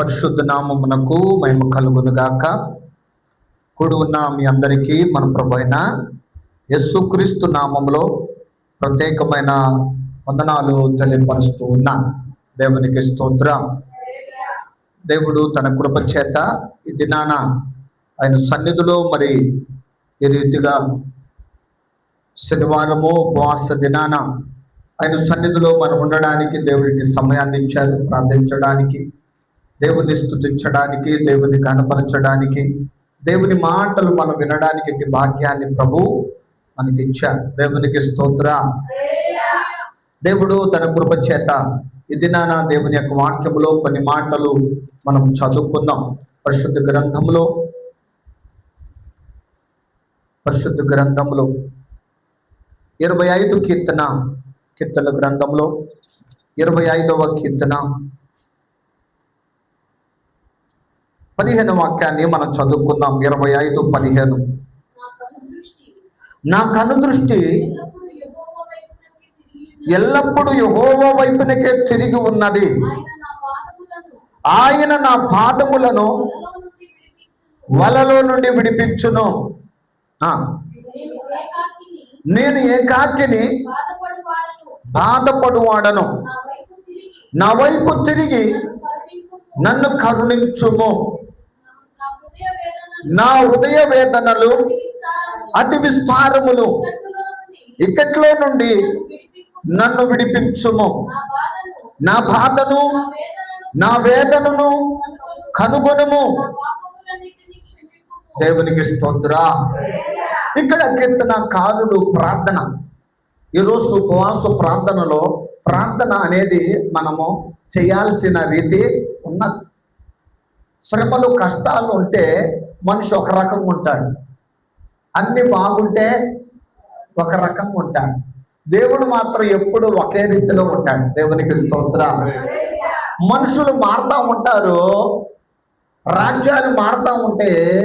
పరిశుద్ధ నామమునకు మేము కలుగును గాక కూడి ఉన్న మీ అందరికీ మన ప్రభైన యస్సుక్రీస్తు యేసుక్రీస్తు ప్రత్యేకమైన వందనాలు తెలియపరుస్తూ ఉన్నా. దేవునికి స్తోత్రం. దేవుడు తన కృప చేత ఈ దినాన ఆయన సన్నిధిలో మరి ఈ రీతిగా శనివారము ఉపవాస దినాన ఆయన సన్నిధిలో మనం ఉండడానికి దేవుడికి సమయాన్ని ఇచ్చారు ప్రార్థించడానికి. దేవుని స్థుతించడానికి దేవుని కనపరచడానికి దేవుని మాటలు మనం వినడానికి భాగ్యాన్ని ప్రభు మనకి ఇచ్చారు దేవునికి స్తోత్ర. దేవుడు తన కృప చేత ఇది నా దేవుని యొక్క వాక్యంలో కొన్ని మాటలు మనం చదువుకుందాం. పరిశుద్ధ గ్రంథంలో పరిశుద్ధ గ్రంథంలో ఇరవై ఐదు కీర్తన కీర్తన గ్రంథంలో ఇరవై ఐదవ కీర్తన పదిహేను వాక్యాన్ని మనం చదువుకుందాం. ఇరవై ఐదు పదిహేను. నా కను దృష్టి ఎల్లప్పుడూ వైపునకే యహోవ వైపునకే తిరిగి ఉన్నది. ఆయన నా పాదములను వలలో నుండి విడిపించును. నేను ఏకాకిని బాధపడువాడను. నా వైపు తిరిగి నన్ను కరుణించుము. నా హృదయ వేదనలు అతి విస్తారములు నుండి ఇక్కట్లో నుండి నన్ను విడిపించుము. నా బాధను నా వేదనను కనుగొనుము. దేవునికి స్తోత్ర. ఇక్కడ కీర్తన కారుడు ప్రార్థన. ఈరోజు ఉపవాస ప్రార్థనలో ప్రార్థన అనేది మనము చేయాల్సిన రీతి ఉన్నది. శ్రమలు కష్టాలు ఉంటే మనిషి ఒక రకంగా ఉంటాడు. అన్ని బాగుంటే ఒక రకంగా ఉంటాడు. దేవుడు మాత్రం ఎప్పుడు ఒకే రీతిలో ఉంటాడు. దేవునికి స్తోత్ర మనుషులు మారుతూ ఉంటారు. రాజ్యాలు మారుతూ ఉంటే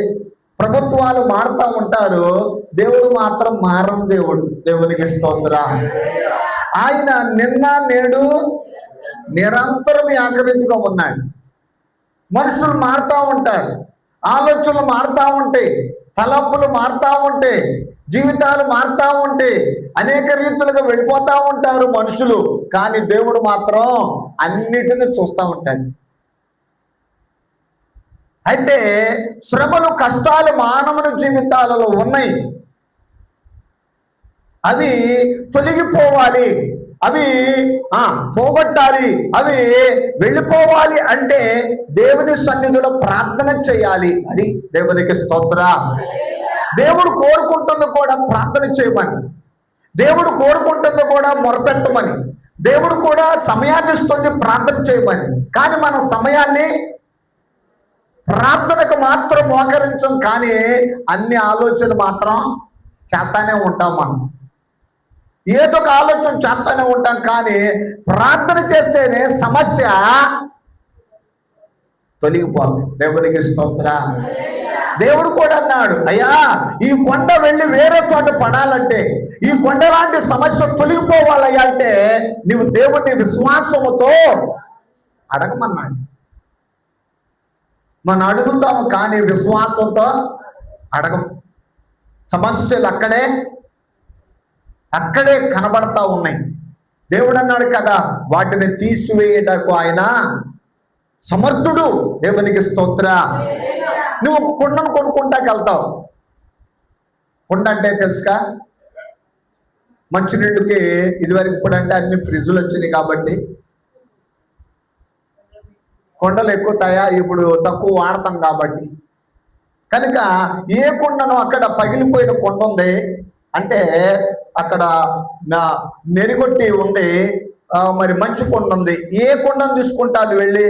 ప్రభుత్వాలు మారుతూ ఉంటారు. దేవుడు మాత్రం మారం దేవుడు. దేవునికి స్తోత్ర ఆయన నిన్న నేడు నిరంతరం ఏకరీతిగా ఉన్నాడు. మనుషులు మారుతూ ఉంటారు. ఆలోచనలు మారుతూ ఉంటాయి తలపులు మారుతూ ఉంటాయి జీవితాలు మారుతూ ఉంటాయి అనేక రీతులుగా వెళ్ళిపోతూ ఉంటారు మనుషులు. కానీ దేవుడు మాత్రం అన్నిటిని చూస్తూ ఉంటాడు. అయితే శ్రమలు కష్టాలు మానవుని జీవితాలలో ఉన్నాయి. అవి తొలగిపోవాలి. అవి ఆ పోగొట్టాలి. అవి వెళ్ళిపోవాలి అంటే దేవుని సన్నిధిలో ప్రార్థన చేయాలి అది దేవునికి స్తోత్ర. దేవుడు కోరుకుంటుంది కూడా ప్రార్థన చేయమని. దేవుడు కోరుకుంటుంది కూడా మొరపెట్టమని. దేవుడు కూడా సమయాన్ని ఇస్తుంది ప్రార్థన చేయమని. కానీ మన సమయాన్ని ప్రార్థనకు మాత్రం మోకరించం కానీ అన్ని ఆలోచన మాత్రం చేస్తానే ఉంటాం మనం. ఏదో ఒక ఆలోచన చేస్తానే ఉంటాం కానీ ప్రార్థన చేస్తేనే సమస్య తొలగిపోతుంది. దేవునికి స్తోత్ర. దేవుడు కూడా అన్నాడు అయ్యా ఈ కొండ వెళ్ళి వేరే చోట పడాలంటే ఈ కొండ లాంటి సమస్య తొలగిపోవాలయ్యా అంటే నీవు దేవుని విశ్వాసముతో అడగమన్నాడు. మనం అడుగుతాము కానీ విశ్వాసంతో అడగం. సమస్యలు అక్కడే అక్కడే కనబడతా ఉన్నాయి. దేవుడు అన్నాడు కదా వాటిని తీసివేయటకు ఆయన సమర్థుడు. దేవునికి స్తోత్ర. నువ్వు ఒక కుండను కొనుక్కుంటాకి వెళ్తావు. కుండ అంటే తెలుసుకా? మంచినీళ్ళకి ఇదివరకు ఇప్పుడు అంటే అన్ని ఫ్రిడ్జ్లు వచ్చినాయి కాబట్టి. కొండలు ఎక్కువ తయా ఇప్పుడు తక్కువ వాడతాం కాబట్టి. కనుక ఏ కుండను అక్కడ పగిలిపోయిన కొండ ఉంది. అంటే అక్కడ నా నెరిగొట్టి ఉంది మరి మంచి కొండ ఉంది. ఏ కొండను తీసుకుంటాను వెళ్ళి?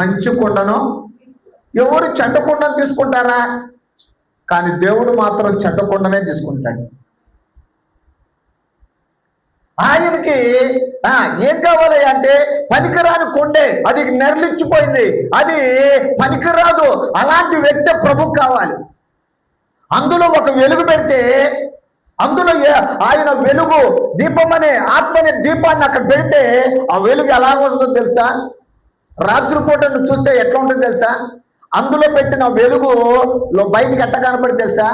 మంచి కొండను? ఎవరు చెడ్డ కొండను తీసుకుంటారా? కానీ దేవుడు మాత్రం చెడ్డ కొండనే తీసుకుంటాడు. ఆయనకి ఏం కావాలి అంటే పనికిరాని కొండే. అది నెరలిచ్చిపోయింది. అది పనికిరాదు. అలాంటి వ్యక్తి ప్రభు కావాలి. అందులో ఒక వెలుగు పెడితే అందులో ఆయన వెలుగు దీపం అనే ఆత్మని దీపాన్ని అక్కడ పెడితే ఆ వెలుగు ఎలా వస్తుందో తెలుసా? రాత్రిపూట చూస్తే ఎట్లా ఉంటుందో తెలుసా? అందులో పెట్టిన వెలుగు బయటికి ఎట్ట కనపడి తెలుసా?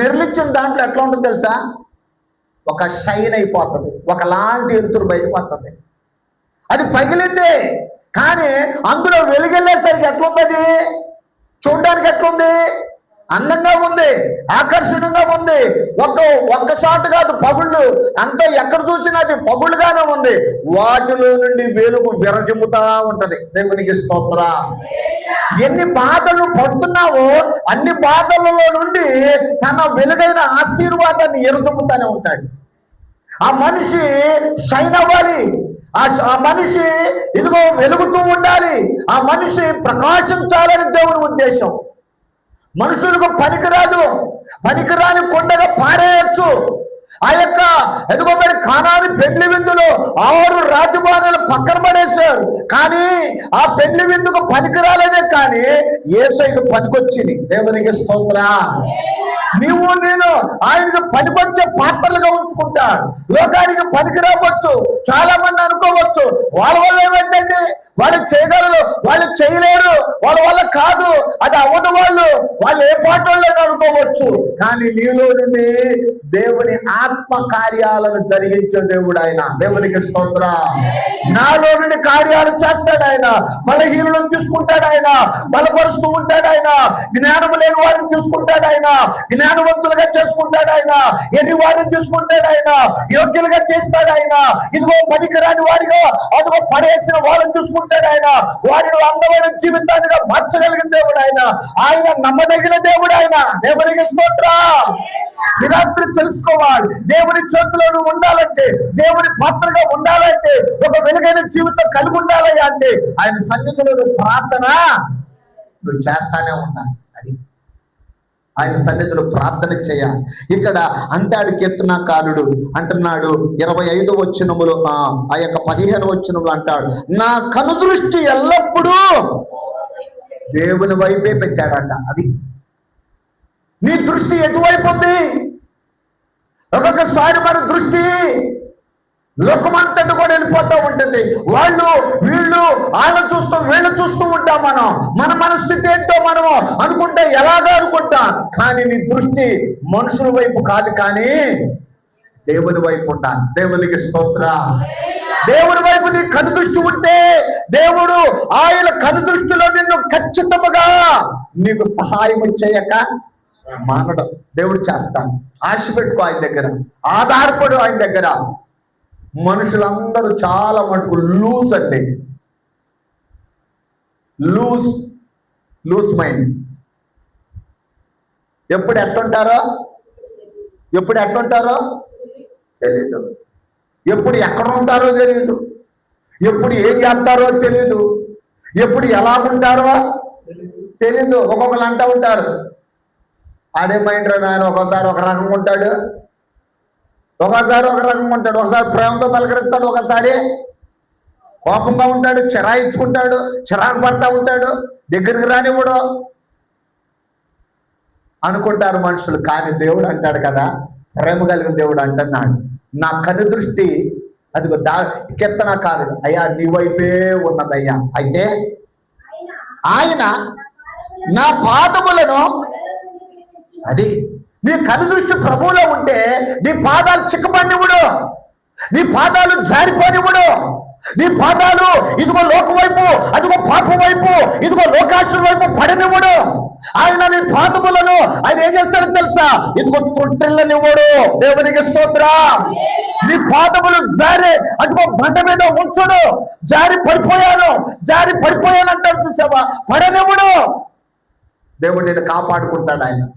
నిర్లిచ్చిన దాంట్లో ఎట్లా ఉంటుందో తెలుసా? ఒక షైన్ అయిపోతుంది. ఒకలాంటి వెలుతురు బయటకు వస్తుంది. అది పగిలిందే కానీ అందులో వెలుగెళ్ళేసరికి ఎట్లుంది చూడడానికి ఎట్లుంది? అందంగా ఉంది ఆకర్షణంగా ఉంది. ఒక్క ఒక్క షాట్ కాదు పగుళ్ళు. అంతా ఎక్కడ చూసినా అది పగుళ్ళుగానే ఉంది. వాటిలో నుండి వెలుగు విరజిమ్ముతా ఉంటది. దేవునికి స్తోత్ర. ఎన్ని బాధలు పడుతున్నావో అన్ని బాధలలో నుండి తన వెలుగైన ఆశీర్వాదాన్ని ఎరజమ్ముతానే ఉంటాడు. ఆ మనిషి షైన్ అవ్వాలి. ఆ మనిషి ఇదిగో వెలుగుతూ ఉండాలి. ఆ మనిషి ప్రకాశించాలని దేవుని ఉద్దేశం. మనుషులకు పనికిరాదు. పనికిరాని కొండగా పారేయచ్చు. ఆ యొక్క ఎదుగుబడి కానాని పెళ్ళి విందులో ఆరు రాజభవనాలు పక్కన పడేశారు. కానీ ఆ పెళ్ళి విందుకు పనికిరాలేదే కానీ ఏసైకు పనికొచ్చింది. దేవునికి స్తోత్ర. నీవు నేను ఆయనకి పనికొచ్చే పాత్రలుగా ఉంచుకుంటాడు లోకానికి పనికి రావచ్చు చాలా మంది అనుకోవచ్చు వాళ్ళ వల్ల ఏమైందండి వాళ్ళు చేయగలరు వాళ్ళు చేయలేరు వాళ్ళ వల్ల కాదు అది అవ్వదు వాళ్ళు ఏ పార్టీ వాళ్ళు అనుకోవచ్చు కానీ నీలో నుండి దేవుని ఆత్మ కార్యాలను జరిగించే దేవుడు ఆయన. దేవునికి స్తోత్ర. నాలో నుండి కార్యాలు చేస్తాడు ఆయన. బలహీనులను చూసుకుంటాడు ఆయన. బలపరుస్తూ ఉంటాడు ఆయన. జ్ఞానం లేని వారిని చూసుకుంటాడు ఆయన. జ్ఞానవంతులుగా చేసుకుంటాడు ఆయన. ఎన్ని వారిని చూసుకుంటాడు ఆయన? యోగ్యులుగా చేస్తాడు ఆయన. ఇదిగో పనికిరాని వారిగా అదిగో పడేసిన వాళ్ళని చూసుకుంటాడు ఆయన. వారిని అందమైన జీవితాన్ని మార్చగలిగిన దేవుడు ఆయన. ఆయన నమ్మదగిన దేవుడు ఆయన. దేవునికి స్తోత్ర. ఈ రాత్రి తెలుసుకోవాలి. దేవుని చేతిలో నువ్వు ఉండాలంటే దేవుని పాత్రగా ఉండాలంటే ఒక వెలుగైన జీవితం కలిగి ఉండాలి అంటే ఆయన సన్నిధిలో ప్రార్థన నువ్వు చేస్తానే ఉండాలి. అది. ఆయన సన్నిధిలో ప్రార్థన చేయాలి. ఇక్కడ అంటాడు కీర్తనాకారుడు అంటున్నాడు ఇరవై ఐదు వచ్చినములు ఆ ఆ యొక్క పదిహేను వచ్చినములు అంటాడు నా కనుదృష్టి ఎల్లప్పుడూ దేవుని వైపే పెట్టాడంట. అది. నీ దృష్టి ఎటువైపు ఉంది? ఒక్కొక్కసారి మన దృష్టి లోకమంతటి కూడా వెళ్ళిపోతూ ఉంటుంది. వాళ్ళు వీళ్ళు ఆయన చూస్తూ వీళ్ళు చూస్తూ ఉంటాం మనం. మన మనస్థితి ఏంటో మనము అనుకుంటే ఎలాగా అనుకుంటాం. కానీ నీ దృష్టి మనుషుల వైపు కాదు కానీ దేవుని వైపు ఉండాలి. దేవునికి స్తోత్ర. దేవుని వైపు నీ కనుదృష్టి ఉంటే దేవుడు ఆయన కనుదృష్టిలో నిన్ను ఖచ్చితముగా నీకు సహాయం చేయక మానడం. దేవుడు చేస్తాను ఆశ పెట్టుకో ఆయన దగ్గర. ఆధారపడు ఆయన దగ్గర. మనుషులందరూ చాలా మటుకు లూజ్ అండి. Loose loose mind. ఎప్పుడు ఎట్టుంటారో ఎప్పుడు ఎట్టుంటారో తెలీదు. ఎప్పుడు ఎక్కడ ఉంటారో తెలియదు ఎప్పుడు ఏం చేస్తారో తెలియదు ఎప్పుడు ఎలా ఉంటారో తెలీదు. ఒక్కొక్కరు అంటూ ఉంటారు. అదే మైండ్ రా నాయన ఒకసారి ఒక రకంగా ఉంటాడు. ఒకసారి ఒక రకంగా ఉంటాడు. ఒకసారి ప్రేమతో పలకరిస్తాడు. ఒకసారి కోపంగా ఉంటాడు. చిరాయించుకుంటాడు చిరాకు పడతా ఉంటాడు. దగ్గరికి రానివ్వడు. అనుకుంటారు మనుషులు కానీ దేవుడు అంటాడు కదా ప్రేమ కలిగిన దేవుడు అంటున్నాడు. నా కను దృష్టి అదిగో దా కీర్తన కాదు. అయ్యా నీ వైపే ఉన్నదయ్యా. అయితే ఆయన నా పాదములను అది నీ కనుదృష్టి ప్రభువులో ఉంటే నీ పాదాలు చిక్కబడినివ్వడు. నీ పాదాలు జారిపోనివ్వడు. నీ పాదాలు ఇదిగో లోక వైపు అదిగో పాప వైపు ఇదిగో లోకాశుల వైపు పడనివ్వడు. ఆయన నీ పాదములను ఆయన ఏం చేస్తాడో తెలుసా? ఇదిగో తొట్టిల్లనివ్వడు. దేవునికి స్తోత్ర. నీ పాదములు జారి అదిగో బండ మీద ఉంచడు. జారి పడిపోయాను జారి పడిపోయాను అంటాడు చూసావా? పడనివ్వడు. దేవుడు నేను కాపాడుకుంటాడు ఆయన.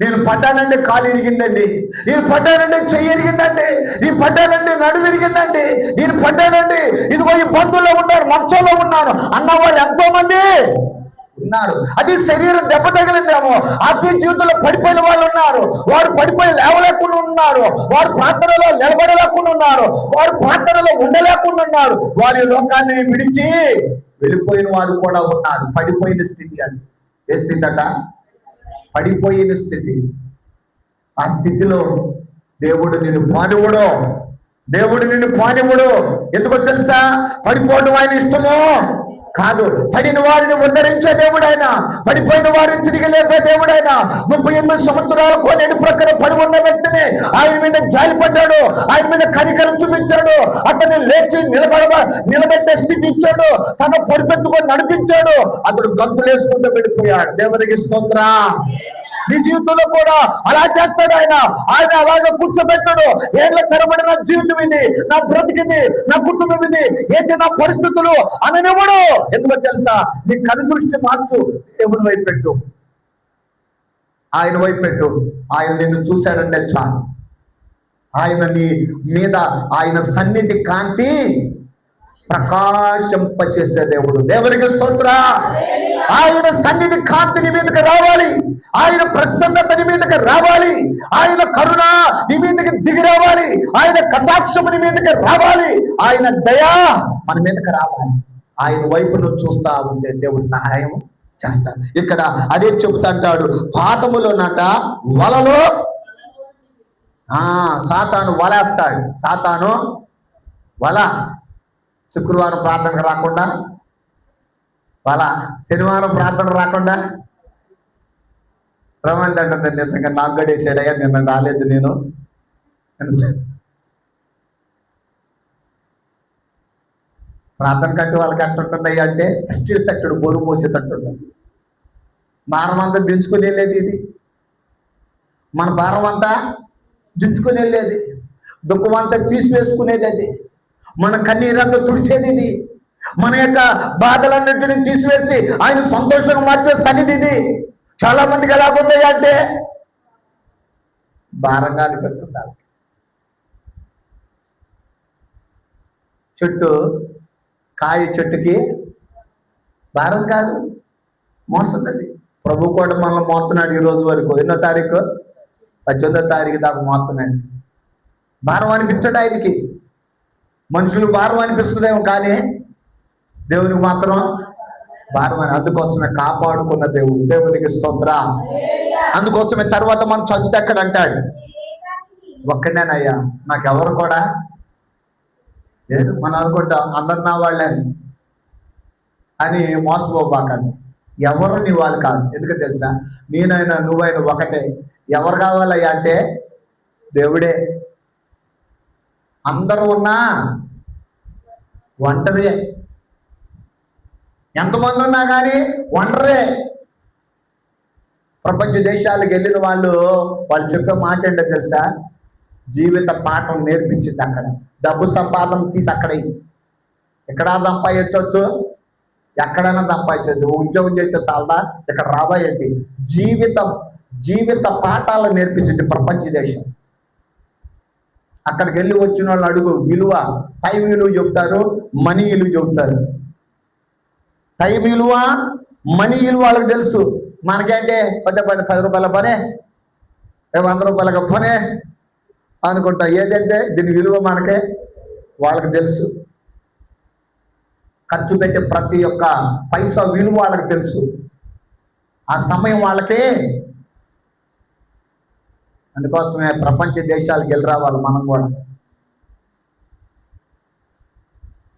నేను పడ్డానండి కాలు ఇరిగిందండి. నేను పడ్డానంటే చెయ్యి ఇరిగిందండి. నేను పడ్డానంటే నడు ఇరిగిందండి. నేను పడ్డానండి ఇదిగో ఈ బంధువుల్లో ఉన్నారు మంచంలో ఉన్నాను అన్న వాళ్ళు ఎంతో మంది ఉన్నారు. అది శరీరం దెబ్బ తగిలిందేమో. ఆత్మీయ జీవితంలో పడిపోయిన వాళ్ళు ఉన్నారు. వారు పడిపోయి లేవలేకుండా ఉన్నారు. వారు ప్రార్థనలో నిలబడలేకుండా ఉన్నారు. వారు ప్రార్థనలో ఉండలేకుండా ఉన్నారు. వారి లోకాన్ని విడిచి వెళ్ళిపోయిన వారు కూడా ఉన్నారు. పడిపోయిన స్థితి అది. ఏ స్థితి అట? పడిపోయిన స్థితి. ఆ స్థితిలో దేవుడు నిన్ను పానివ్వడు. దేవుడు నిన్ను పానివ్వడు. ఎందుకో తెలుసా? పడిపోవడం ఆయన ఇష్టము. కాదు. పడిన వారిని ఉద్ధరించే దేవుడైనా పడిపోయిన వారిని తిరిగి లేపే దేవుడైనా ముప్పై ఎనిమిది సంవత్సరాల కోనేటి ప్రక్కన పడి ఉన్న వ్యక్తిని ఆయన మీద జాలిపడ్డాడు ఆయన మీద కనికరం చూపించాడు అతన్ని లేచి నిలబడ నిలబెట్టే స్థితి ఇచ్చాడు తన పొడిపెట్టుకొని నడిపించాడు. అతడు గంతులు వేసుకుంటూ వెళ్ళిపోయాడు. దేవునికి స్తోత్ర. నీ జీవితంలో కూడా అలా చేస్తాడు ఆయన. ఆయన అలాగే కూర్చోబెట్టాడు. ఏళ్ళ తరబడి నా జీవితం ఇది నా బ్రతికింది నా కుటుంబం ఇది ఏంటి నా పరిస్థితులు అననివ్వడు ఎందుకు తెలుసా? నీ కను దృష్టి మార్చు దేవుని వైపు పెట్టు. ఆయన వైపు పెట్టు. ఆయన నిన్ను చూశాడంటే చాలు. ఆయన నీ మీద ఆయన సన్నిధి కాంతి ప్రకాశింపచేసే దేవుడు దేవునికి స్తోత్ర. ఆయన సన్నిధి కాంతి నీ మీదకి రావాలి. ఆయన ప్రసన్నత నీ మీదకి రావాలి. ఆయన కరుణ నీ మీదకి దిగి రావాలి. ఆయన కటాక్షము నీ మీదకి రావాలి. ఆయన దయా మన మీదకి రావాలి. ఆయన వైపు నువ్వు చూస్తా ఉంటే దేవుడు సహాయం చేస్తాడు. ఇక్కడ అదే చెబుతాంటాడు పాదములోనట వలలో ఆ సాతాను వలేస్తాడు. సాతాను వల. శుక్రవారం ప్రార్థనకు రాకుండా వాళ్ళ శనివారం ప్రార్థన రాకుండా రమంది అంటుంది నిజంగా నాకు గడేసాడయ్యా నిన్న రాలేదు నేను. ప్రార్థన కట్టి వాళ్ళకి ఎట్టుంటుందయ్యా అంటే తట్టి తట్టుడు బోరు పోసే తట్టుంటుంది భారం అంతా దించుకుని వెళ్ళేది ఇది. మన భారం అంతా దించుకుని వెళ్ళేది. దుఃఖం అంతా తీసివేసుకునేది అది. మన కన్నీరంతా తుడిచేది ఇది. మన యొక్క బాధలన్నింటిని తీసివేసి ఆయన సంతోషంగా మార్చే సన్నిధి ఇది. చాలా మందికి ఎలాగుంటాయి అంటే భారంగా అనిపెడుతున్నారు చెట్టు కాయ చెట్టుకి భారం కాదు మోస్తుందండి. ప్రభు కూడా మనల్ని మోస్తున్నాడు ఈ రోజు వరకు. ఎన్నో తారీఖు? పద్దెనిమిదో తారీఖు దాకా మోస్తున్నాడు. భారం అనిపించడు ఆయనకి? మనుషులు భారం అనిపిస్తుందేమో కానీ దేవునికి మాత్రం భారం అని అందుకోసమే కాపాడుకున్న దేవుడు. దేవునికి స్తోత్ర. అందుకోసమే తర్వాత మనం చదివితే అక్కడ అంటాడు? ఒక్కడేనయ్యా నాకెవరు కూడా లేదు మనం అనుకుంటాం అందరు నా వాళ్ళే అని. అని మోసపోబాకండి. ఎవరు నీ వాళ్ళు కాదు. ఎందుకు తెలుసా? నేనైనా నువ్వైనా ఒకటే. ఎవరు కావాలయ్యా అంటే దేవుడే. అందరూ ఉన్నా ఒంటరి ఎంతమంది ఉన్నా కానీ ఒంటరే ప్రపంచ దేశాలకు వెళ్ళిన వాళ్ళు వాళ్ళు చెప్పే మాట ఏంటో తెలుసా? జీవిత పాఠం నేర్పించింది అక్కడ. డబ్బు సంపాదన తీసి అక్కడ ఎక్కడ సంపాదించవచ్చు? ఎక్కడైనా సంపాదించవచ్చు. ఉద్యోగం చేస్తే చాలదా? ఇక్కడ రాబోయేంటి జీవితం జీవిత పాఠాలు నేర్పించింది ప్రపంచ దేశం. అక్కడికి వెళ్ళి వచ్చిన వాళ్ళు అడుగు విలువ టైం విలువ చెప్తారు మనీ విలువ చెప్తారు. టైం విలువ మనీ విలువ వాళ్ళకి తెలుసు. మనకేంటే? పెద్ద పది పది రూపాయల పనే. ఏ వంద రూపాయలకు పనే అనుకుంటా. ఏదంటే దీని విలువ మనకే వాళ్ళకి తెలుసు. ఖర్చు పెట్టే ప్రతి ఒక్క పైసా విలువ వాళ్ళకి తెలుసు. ఆ సమయం వాళ్ళకే అందుకోసమే ప్రపంచ దేశాలకు వెళ్ళి రావాలి మనం కూడా.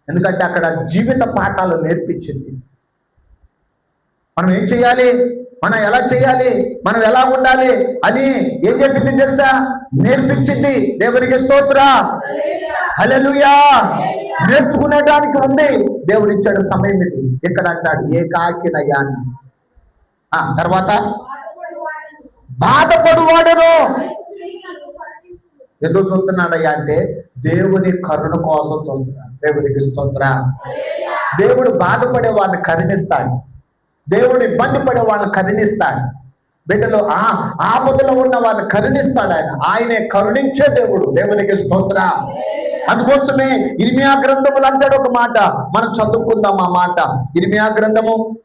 ఎందుకంటే అక్కడ జీవిత పాఠాలు నేర్పించింది. మనం ఏం చేయాలి? మనం ఎలా చేయాలి? మనం ఎలా ఉండాలి? అని ఏం చెప్పింది తెలుసా? నేర్పించింది దేవునికి స్తోత్ర. హల్లెలూయా. నేర్చుకునేడానికి ఉంది. దేవుడు ఇచ్చాడు సమయం ఇది. ఇక్కడ అంటాడు ఏ కాకినయా తర్వాత? బాధపడువాడను. ఎందుకు చూస్తున్నాడయ్యా అంటే దేవుని కరుణ కోసం చూస్తున్నాడు దేవునికి స్తోత్ర. దేవుడు బాధపడే వాళ్ళని కరుణిస్తాడు. దేవుడు ఇబ్బంది పడే వాళ్ళని కరుణిస్తాడు. బిడ్డలు ఆ ఆపదలో ఉన్న వాళ్ళని కరుణిస్తాడు ఆయన. ఆయనే కరుణించే దేవుడు. దేవునికి స్తోత్ర. అందుకోసమే ఇర్మియా గ్రంథములు అంటాడు ఒక మాట. మనం చదువుకుందాం ఆ మాట. ఇర్మియా గ్రంథము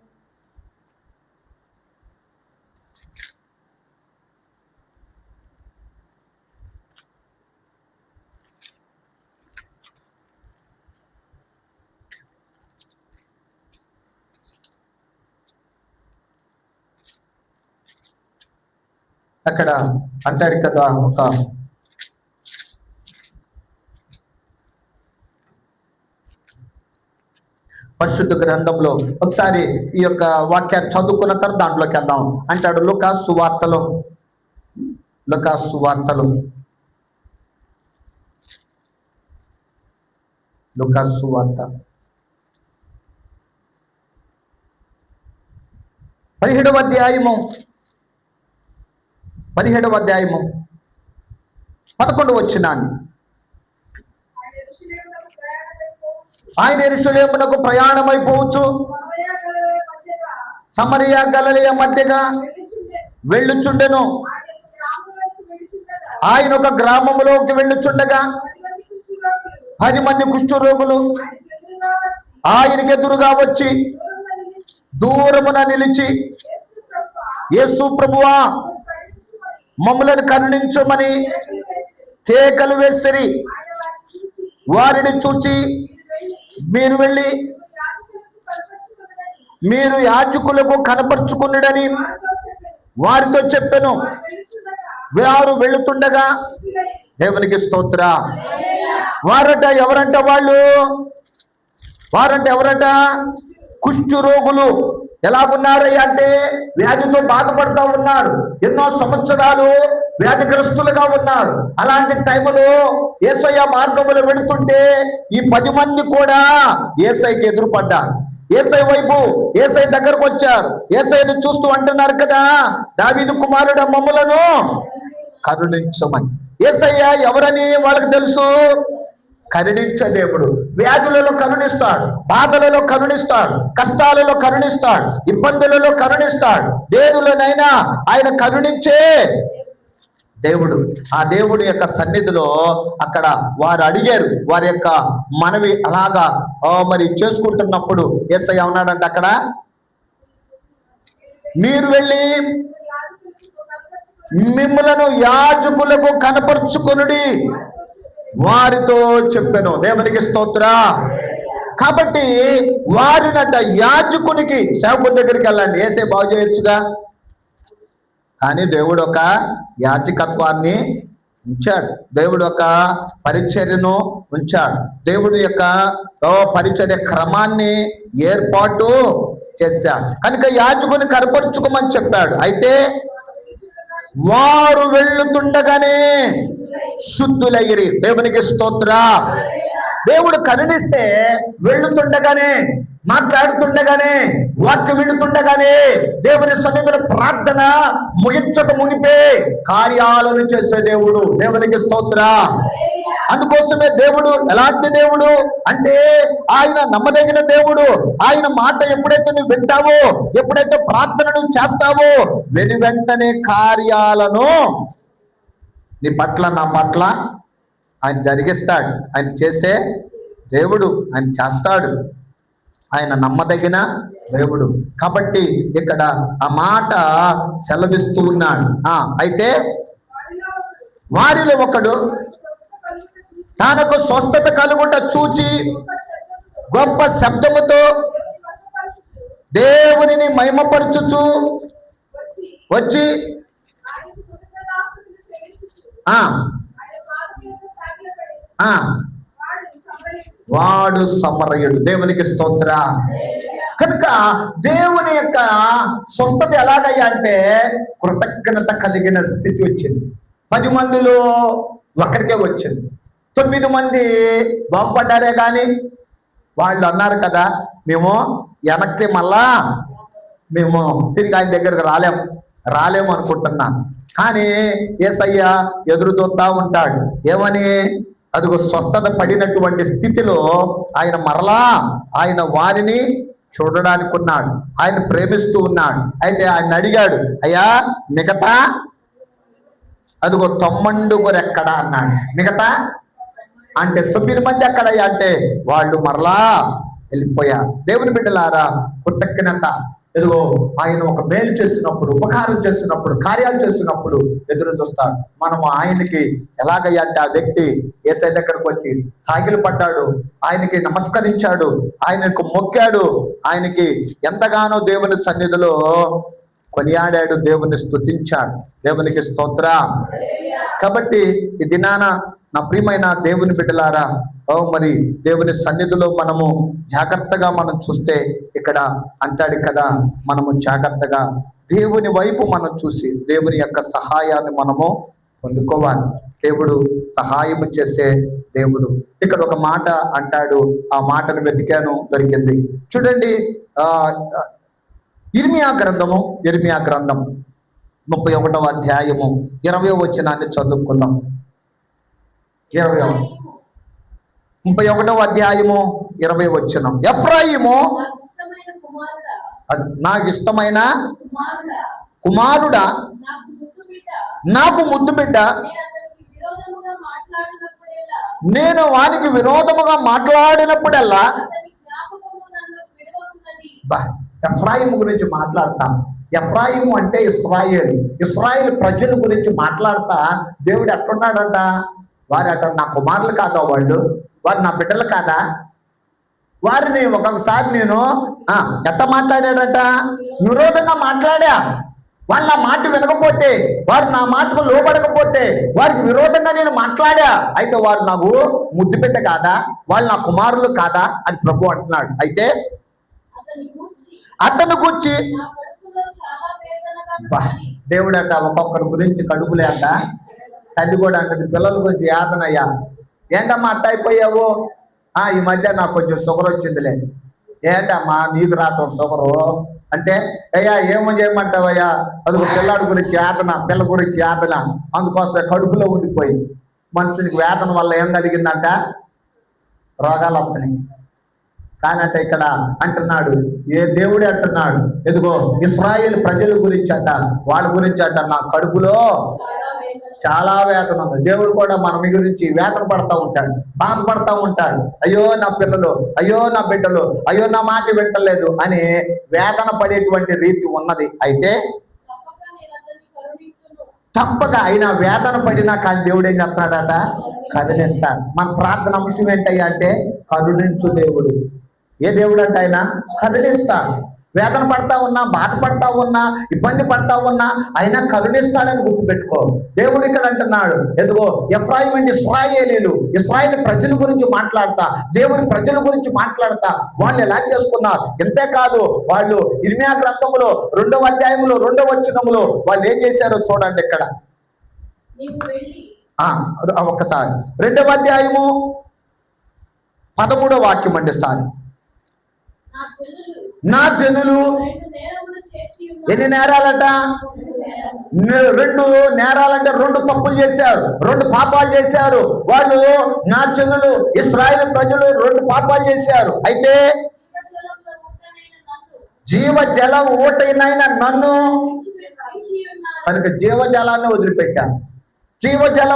అక్కడ అంటాడు కదా ఒక పరిశుద్ధ గ్రంథంలో ఒకసారి ఈ యొక్క వాక్యాన్ని చదువుకున్న తర్వాత దాంట్లోకి వెళ్దాం. అంటాడు లుకా సువార్తలో లుకా సువార్తలు లుకా సువార్త పదిహేడవ అధ్యాయము. పదిహేడవ అధ్యాయము పదకొండు వచ్చినాన్ని ఆయన ప్రయాణమైపోవచ్చు. ఎరుసలేమునకు ప్రయాణమైపోవచ్చు సమరయ మధ్యగా గలలియ మధ్యగా వెళ్ళుచుండెను. ఆయన ఒక గ్రామములోకి వెళ్ళుచుండగా పది మంది కుష్ఠరోగులు ఆయనకు ఎదురుగా ఆయనకి వచ్చి ఎదురుగా వచ్చి దూరమున నిలిచి, "యేసు ప్రభువా మమ్మలను కరుణించుమని కరుణించమని కేకలు వేసిరి. వారిని చూచి, "మీరు వెళ్ళి మీరు వెళ్ళి మీరు యాజకులకు వారితో చెప్పాను. వారు వెళుతుండగా దేవునికి స్తోత్ర. వారంట ఎవరంట వాళ్ళు? వారంట ఎవరంట? కుష్ఠు రోగులు. ఎలా ఉన్నారయ్యా అంటే వ్యాధితో బాధపడుతూ ఉన్నారు. ఎన్నో సంవత్సరాలు వ్యాధిగ్రస్తులుగా ఉన్నారు. అలాంటి టైంలో ఏసయ్య మార్గములు వెళుతుంటే ఈ పది మంది కూడా ఏసైకి ఎదురుపడ్డారు. ఏసై వైపు ఏసై దగ్గరకు వచ్చారు. ఏసైని చూస్తూ అంటున్నారు కదా దావీదు కుమారుడు మమ్మలను కరుణించమని. ఏసయ్య ఎవరని? వాళ్ళకి తెలుసు. కరుణించే దేవుడు. వ్యాధులలో కరుణిస్తాడు బాధలలో కరుణిస్తాడు కష్టాలలో కరుణిస్తాడు ఇబ్బందులలో కరుణిస్తాడు. దేనిలోనైనా ఆయన కరుణించే దేవుడు. ఆ దేవుడి యొక్క సన్నిధిలో అక్కడ వారు అడిగారు. వారి యొక్క మనవి అలాగా మరి చేసుకుంటున్నప్పుడు ఎస్ఐ ఉన్నాడంటే అక్కడ? మీరు వెళ్ళి మిమ్మలను యాజకులకు కనపరుచుకొనుడి. వారితో చెప్పాను. దేవునికి స్తోత్ర. కాబట్టి వారినట యాజకునికి సేవకుని దగ్గరికి వెళ్ళండి. ఏసే బాగు చేయొచ్చుగా? కానీ దేవుడు ఒక యాజకత్వాన్ని ఉంచాడు. దేవుడు ఒక పరిచర్యను ఉంచాడు. దేవుడు యొక్క పరిచర్య క్రమాన్ని ఏర్పాటు చేశాడు. కనుక యాజకుని కనపరుచుకోమని చెప్పాడు. అయితే వారు వెళ్ళుతుండగానే శుద్ధులయ్యి దేవునికి స్తోత్ర. దేవుడు కరుణిస్తే వెళ్ళుతుండగానే మాట్లాడుతుండగానే వాక్యం విడుతుండగానే దేవుని సన్నిధిలో ప్రార్థన ముగించక మునిపే కార్యాలను చేసే దేవుడు. దేవునికి స్తోత్ర. అందుకోసమే దేవుడు ఎలాంటి దేవుడు అంటే ఆయన నమ్మదగిన దేవుడు. ఆయన మాట ఎప్పుడైతే నువ్వు వింటావో ఎప్పుడైతే ప్రార్థన నువ్వు చేస్తావో వెను వెంటనే కార్యాలను నీ పట్ల నా పట్ల ఆయన జరిగిస్తాడు. ఆయన చేసే దేవుడు ఆయన చేస్తాడు. ఆయన నమ్మదగిన దేవుడు. కాబట్టి ఇక్కడ ఆ మాట సెలవిస్తూ ఉన్నాడు. ఆ, అయితే వారిలో ఒకడు తనకు స్వస్థత కలుగుట చూచి గొప్ప శబ్దముతో దేవునిని మహిమపరచుచు వచ్చి ఆ వాడు సమరయుడు. దేవునికి స్తోత్ర. కనుక దేవుని యొక్క స్వస్థత ఎలాగయ్యా అంటే కృతజ్ఞత కలిగిన స్థితి వచ్చింది. పది మందిలో ఒకరికే వచ్చింది. తొమ్మిది మంది బాగుపడ్డారే కానీ వాళ్ళు అన్నారు కదా మేము వెనక్కి మళ్ళా మేము తిరిగి ఆయన దగ్గరకు రాలేము రాలేము అనుకుంటున్నాను. కానీ ఏసయ్య ఎదురు చూస్తా ఉంటాడు. ఏమని? అదిగో స్వస్థత పడినటువంటి స్థితిలో ఆయన మరలా ఆయన వారిని చూడడానికి ఉన్నాడు. ఆయన ప్రేమిస్తూ ఉన్నాడు. అయితే ఆయన అడిగాడు అయ్యా మిగతా? అదిగో తొమ్మండుగురు ఎక్కడ? అన్నాడు. మిగతా? అంటే తొమ్మిది మంది ఎక్కడయ్యా? అంటే వాళ్ళు మరలా వెళ్ళిపోయారు. దేవుని బిడ్డలారా పుట్టక్కినంత ఎదుగో ఆయన ఒక మేలు చేసినప్పుడు ఉపకారం చేసినప్పుడు కార్యాలు చేసినప్పుడు ఎదురు చూస్తాడు మనము ఆయనకి ఎలాగయ్యా అంటే ఆ వ్యక్తి ఏసై దగ్గరకు వచ్చి సాగిలు పడ్డాడు ఆయనకి నమస్కరించాడు ఆయనకు మొక్కాడు ఆయనకి ఎంతగానో దేవుని సన్నిధిలో కొనియాడాడు దేవుని స్తుతించాడు. దేవునికి స్తోత్ర. కాబట్టి ఈ దినాన నా ప్రియమైన దేవుని బిడ్డలారా ఓ మరి దేవుని సన్నిధిలో మనము జాగ్రత్తగా మనం చూస్తే ఇక్కడ అంటాడు కదా మనము జాగ్రత్తగా దేవుని వైపు మనం చూసి దేవుని యొక్క సహాయాన్ని మనము పొందుకోవాలి. దేవుడు సహాయం చేసే దేవుడు. ఇక్కడ ఒక మాట అంటాడు ఆ మాటను వెతికాను దొరికింది. చూడండి ఆ ఇర్మియా గ్రంథము ఇర్మియా గ్రంథం ముప్పై ఒకటవ అధ్యాయము ఇరవై వచనాన్ని చదువుకున్నాం ఇరవై ముప్పై ఒకటవ అధ్యాయము ఇరవై వచ్చిన ఎఫ్రాయిము అది నాకు ఇష్టమైన కుమారుడా? నాకు ముద్దు బిడ్డ. నేను వానికి విరోధముగా మాట్లాడినప్పుడల్లా ఎఫ్రాయిం గురించి మాట్లాడతాను ఎఫ్రాయిం అంటే ఇస్రాయేల్. ఇస్రాయేల్ ప్రజల గురించి మాట్లాడతా. దేవుడు ఎట్లున్నాడంట? వారు అట నా కుమారులు కాదా వాళ్ళు? వారు నా బిడ్డలు కాదా? వారిని ఒక్కొక్కసారి నేను ఎట్ట మాట్లాడాడట? విరోధంగా మాట్లాడా. వాళ్ళు నా మాట వినకపోతే వారు నా మాటకు లోబడకపోతే వారికి విరోధంగా నేను మాట్లాడా. అయితే వారు నాకు ముద్దు బిడ్డ కాదా? వాళ్ళు నా కుమారులు కాదా? అని ప్రభు అంటున్నాడు. అయితే అతని గూర్చి ఉన్నది దేవుడు అంట ఒక్కొక్కరి గురించి కడుపులే అంట తల్లి కూడా అంటది పిల్లల గురించి యాతనయ్యా ఏంటమ్మా అట్ట అయిపోయావు? ఆ ఈ మధ్య నాకు కొంచెం షుగర్ వచ్చిందిలే. ఏంటమ్మా నీకు రావటం షుగరు? అంటే అయ్యా ఏమో చేయమంటావయ్యా? అదిగో పిల్లాడి గురించి యాతన పిల్ల గురించి యాతన అందుకోసం కడుపులో ఉండిపోయి మనుషునికి వేతన వల్ల ఏం కలిగిందంట? రోగాలు వస్తున్నాయి. కానంటే ఇక్కడ అంటున్నాడు ఏ దేవుడే అంటున్నాడు ఎదుగో ఇస్రాయేల్ ప్రజల గురించి అంట వాళ్ళ గురించి అంట నా కడుపులో చాలా వేతనం దేవుడు కూడా మన గురించి వేతన పడతా ఉంటాడు బాధపడతా ఉంటాడు. అయ్యో నా పిల్లలు అయ్యో నా బిడ్డలు అయ్యో నా మాట వింటలేదు అని వేతన పడేటువంటి రీతి ఉన్నది. అయితే తప్పక ఆయన అయినా వేదన పడినా కానీ దేవుడు ఏం చేస్తున్నాడట కరుణిస్తాడు. మన ప్రార్థన అంశం ఏంటయ్యా అంటే కరుణించు దేవుడు. ఏ దేవుడు అంటే ఆయన? కరుణిస్తాడు. వేదన పడతా ఉన్నా బాధపడతా ఉన్నా ఇబ్బంది పడతా ఉన్నా అయినా కరుణిస్తాడని గుర్తుపెట్టుకో. దేవుడు ఇక్కడ అంటున్నాడు ఎదుగో ఎఫ్రాయిం అండి ఇస్రాయేలీలు ఇస్రాయేల్ ప్రజల గురించి మాట్లాడతా దేవుని ప్రజల గురించి మాట్లాడతా. వాళ్ళు ఎలా చేసుకున్నారు ఇంతేకాదు వాళ్ళు ఇర్మియా గ్రంథములో రెండవ అధ్యాయంలో రెండవ వచనములో వాళ్ళు ఏం చేశారో చూడండి ఇక్కడ. ఒక్కసారి. రెండవ అధ్యాయము పదమూడవ వాక్యం అండి సారి. నా జనులు ఎన్ని నేరాలట? రెండు నేరాలంటే రెండు తప్పులు చేశారు రెండు పాపాలు చేశారు. వాళ్ళు నా జనులు ఇస్రాయేల్ ప్రజలు రెండు పాపాలు చేశారు. అయితే జీవ జలం ఊటైనైన నన్ను కనుక జీవజలాన్ని వదిలిపెట్టారు జీవజల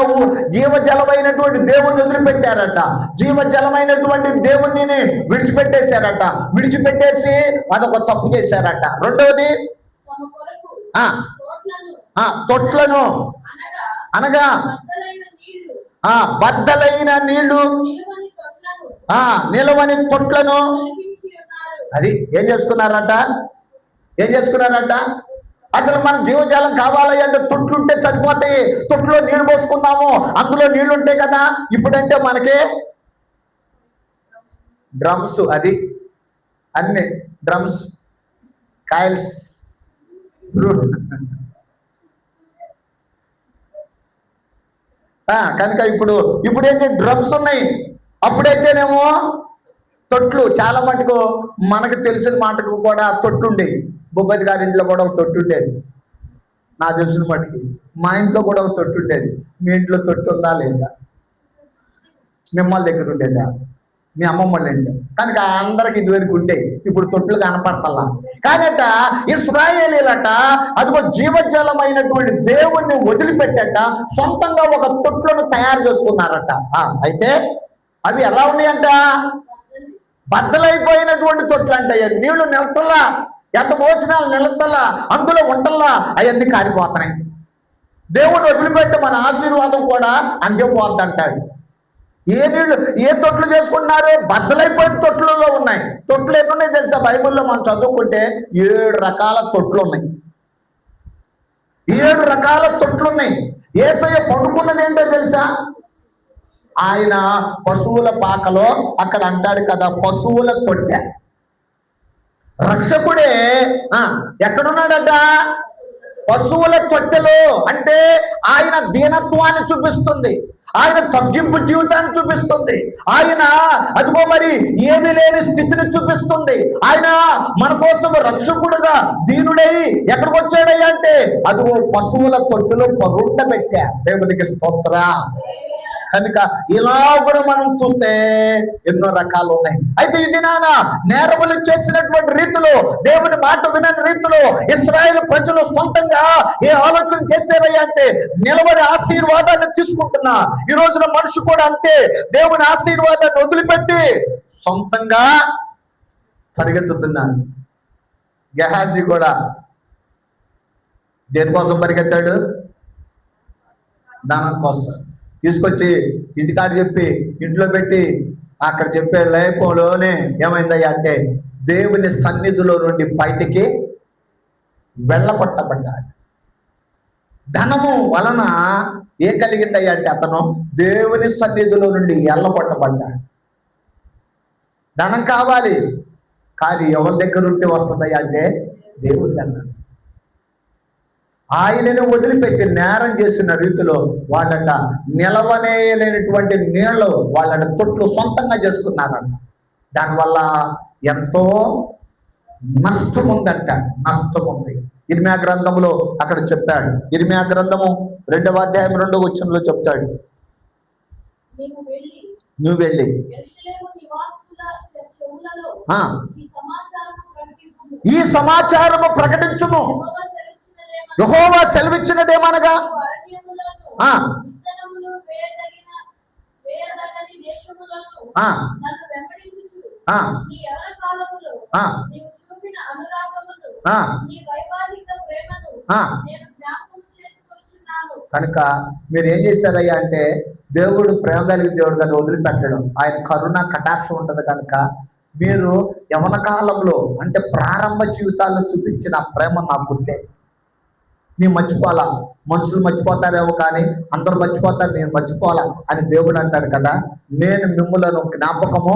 జీవజలమైనటువంటి దేవుణ్ణి వదిలిపెట్టారట. జీవజలమైనటువంటి దేవుణ్ణి విడిచిపెట్టేశారట. విడిచిపెట్టేసి అదొక తప్పు చేశారట. రెండవది తోట్లను అనగా బద్దలైన నీళ్ళు ఆ బద్దలైన నీళ్ళు నిలువని తొట్లను ఆ నిలవని తొట్లను కల్పించి ఉన్నారు. అది ఏం చేసుకున్నారట? ఏం చేసుకున్నారట? అసలు మన జీవజాలం కావాలి అంటే తొట్లు ఉంటే సరిపోతాయి. తొట్లో నీళ్ళు పోసుకుందాము. అందులో నీళ్ళు ఉంటాయి కదా. ఇప్పుడంటే మనకి డ్రమ్స్ అది. అన్ని డ్రమ్స్ కాయిల్స్ కనుక ఇప్పుడు ఇప్పుడు ఏంటి డ్రమ్స్ ఉన్నాయి. అప్పుడైతేనేమో తొట్లు. చాలా మటుకు మనకు తెలిసిన మాటకు కూడా తొట్లుండేవి భూపతి గారి ఇంట్లో కూడా ఒక తొట్టు ఉండేది. నా తెలిసిన మటుకి. మా ఇంట్లో కూడా ఒక తొట్టు ఉండేది. మీ ఇంట్లో తొట్టు ఉందా లేదా? మిమ్మల్ని దగ్గర ఉండేదా? మీ అమ్మమ్మ వాళ్ళ కనుక అందరికి ఇదివరకు ఉండే. ఇప్పుడు తొట్లు కనపడతల్లా కానట ఇస్రాయేలీలట అదిగో జీవజలమైనటువంటి దేవుణ్ణి వదిలిపెట్టట సొంతంగా ఒక తొట్లను తయారు చేసుకున్నారట. అయితే అవి ఎలా ఉన్నాయంట? బద్దలైపోయినటువంటి తొట్లు అంటాయి నీళ్ళు నిలతల్లా ఎంత పోసినా నిలతల్లా అందులో ఉంటల్లా అవన్నీ కారిపోతున్నాయి. దేవుడు వదిలిపెట్టి మన ఆశీర్వాదం కూడా అందిపోద్ది అంటాడు ఏ నీళ్ళు ఏ తొట్లు చేసుకుంటున్నారు బద్దలైపోయిన తొట్లలో ఉన్నాయి. తొట్లు ఎన్ని ఉన్నాయి తెలుసా? బైబిల్లో మనం చదువుకుంటే ఏడు రకాల తొట్లు ఉన్నాయి ఏడు రకాల తొట్లు ఉన్నాయి ఏసయ్య పడుకున్నది ఏంటో తెలుసా? ఆయన పశువుల పాకలో అక్కడ అంటాడు కదా పశువుల తొట్టె. రక్షకుడే. ఆ, ఎక్కడున్నాడట? పశువుల తొట్టెలో. అంటే ఆయన దీనత్వాన్ని చూపిస్తుంది. ఆయన తగ్గింపు జీవితాన్ని చూపిస్తుంది. ఆయన అదిగో మరి ఏమీ లేని స్థితిని చూపిస్తుంది. ఆయన మన కోసం రక్షకుడుగా దీనుడై ఎక్కడికి వచ్చాడయ్యా అంటే అదిగో పశువుల తొట్టులో పరుండ పెట్టా దేవునికి స్తోత్ర. కనుక ఇలా కూడా మనం చూస్తే ఎన్నో రకాలు ఉన్నాయి. అయితే ఇది నాన్న నేరములు చేసినటువంటి రీతిలో దేవుని మాట వినని రీతిలో ఇస్రాయేల్ ప్రజలు సొంతంగా ఏ ఆలోచన చేశారయ్యా అంటే నిలబడి ఆశీర్వాదాన్ని తీసుకుంటున్నా. ఈ రోజున మనిషి కూడా అంతే. దేవుని ఆశీర్వాదాన్ని వదిలిపెట్టి సొంతంగా పరిగెత్తుతున్నాను గెహాజీ కూడా దేనికోసం పరిగెత్తాడు? దానం కోసం. తీసుకొచ్చి ఇంటికాడ చెప్పి ఇంట్లో పెట్టి అక్కడ చెప్పే లేపంలోనే ఏమైందయ్యా అంటే దేవుని సన్నిధిలో నుండి బయటికి వెళ్ళగొట్టబడ్డాడు. ధనము వలన ఏ కలిగిందయ్యా అంటే అతను దేవుని సన్నిధిలో నుండి ఎల్లగొట్టబడ్డాడు. ధనం కావాలి కానీ ఎవరి దగ్గర ఉంటే వస్తుందయ్యా అంటే దేవుని అన్నాడు ఆయనను వదిలిపెట్టి నేరం చేసిన రీతిలో వాళ్ళట నిలవనేయలేనటువంటి నీళ్ళు వాళ్ళ తొట్లు సొంతంగా చేసుకున్నారంట. దానివల్ల ఎంతో నష్టం ఉందంట నష్టం ఉంది ఇర్మియా గ్రంథంలో అక్కడ చెప్పాడు ఇర్మియా గ్రంథము రెండవ అధ్యాయం రెండవ వచ్చంలో చెప్తాడు. నువ్వు వెళ్ళి. ఈ సమాచారము ప్రకటించుము. యెహోవా సెలవిచ్చినదేమనగా, కనుక మీరు ఏం చేశారయ్యా అంటే దేవుడు ప్రేమ కలిగిన దేవుడు కానీ వదిలిపెట్టడం. ఆయన కరుణ కటాక్షం ఉంటుంది కనుక మీరు యవన కాలంలో అంటే ప్రారంభ జీవితాల్లో చూపించిన ప్రేమ నాకు గుర్తే నేను మర్చిపోవాలా? మనుషులు మర్చిపోతారేమో కానీ అందరూ మర్చిపోతారు నేను మర్చిపోవాలా అని దేవుడు అంటాడు కదా. నేను మిమ్ములను జ్ఞాపకము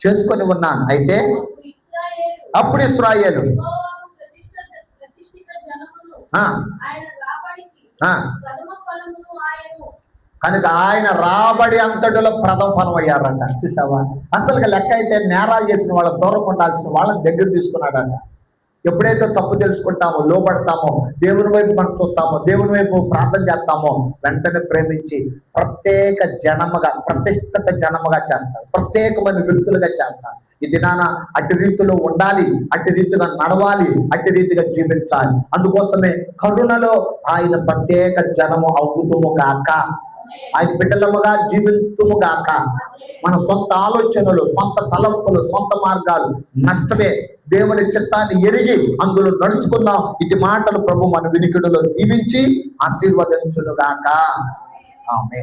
చేసుకొని ఉన్నాను. అయితే అప్పుడు ఇశ్రాయేలు ఇస్రాయేలు ఆయన కనుక ఆయన రాబడి అంతటిలో ప్రథమ ఫలం అయ్యారంట చూసావా? అసలు లెక్క అయితే నేరాలు చేసిన వాళ్ళ దూరం ఉండాల్సిన వాళ్ళని దగ్గర తీసుకున్నాడంట. ఎప్పుడైతే తప్పు తెలుసుకుంటామో లోపడతామో దేవుని వైపు మనం చూస్తామో దేవుని వైపు ప్రార్థన చేస్తామో వెంటనే ప్రేమించి ప్రత్యేక జనముగా ప్రతిష్ఠిత జనముగా చేస్తాడు. ప్రత్యేకమైన వ్యక్తులుగా చేస్తాడు. ఈ దినాన అట్టి రీతిలో ఉండాలి అట్టి రీతిగా నడవాలి అట్టి రీతిగా జీవించాలి. అందుకోసమే కరుణలో ఆయన ప్రత్యేక జనము అవుతుము కాక ఆయన బిడ్డలముగా జీవితుము గాక మన సొంత ఆలోచనలు సొంత తలంపులు సొంత మార్గాలు నష్టమే. దేవుని చిత్తాన్ని ఎరిగి అందులో నడుచుకుందాం. ఇది మాటలు ప్రభు మన వినికిడిలో దీవించి ఆశీర్వదించును గాక ఆమె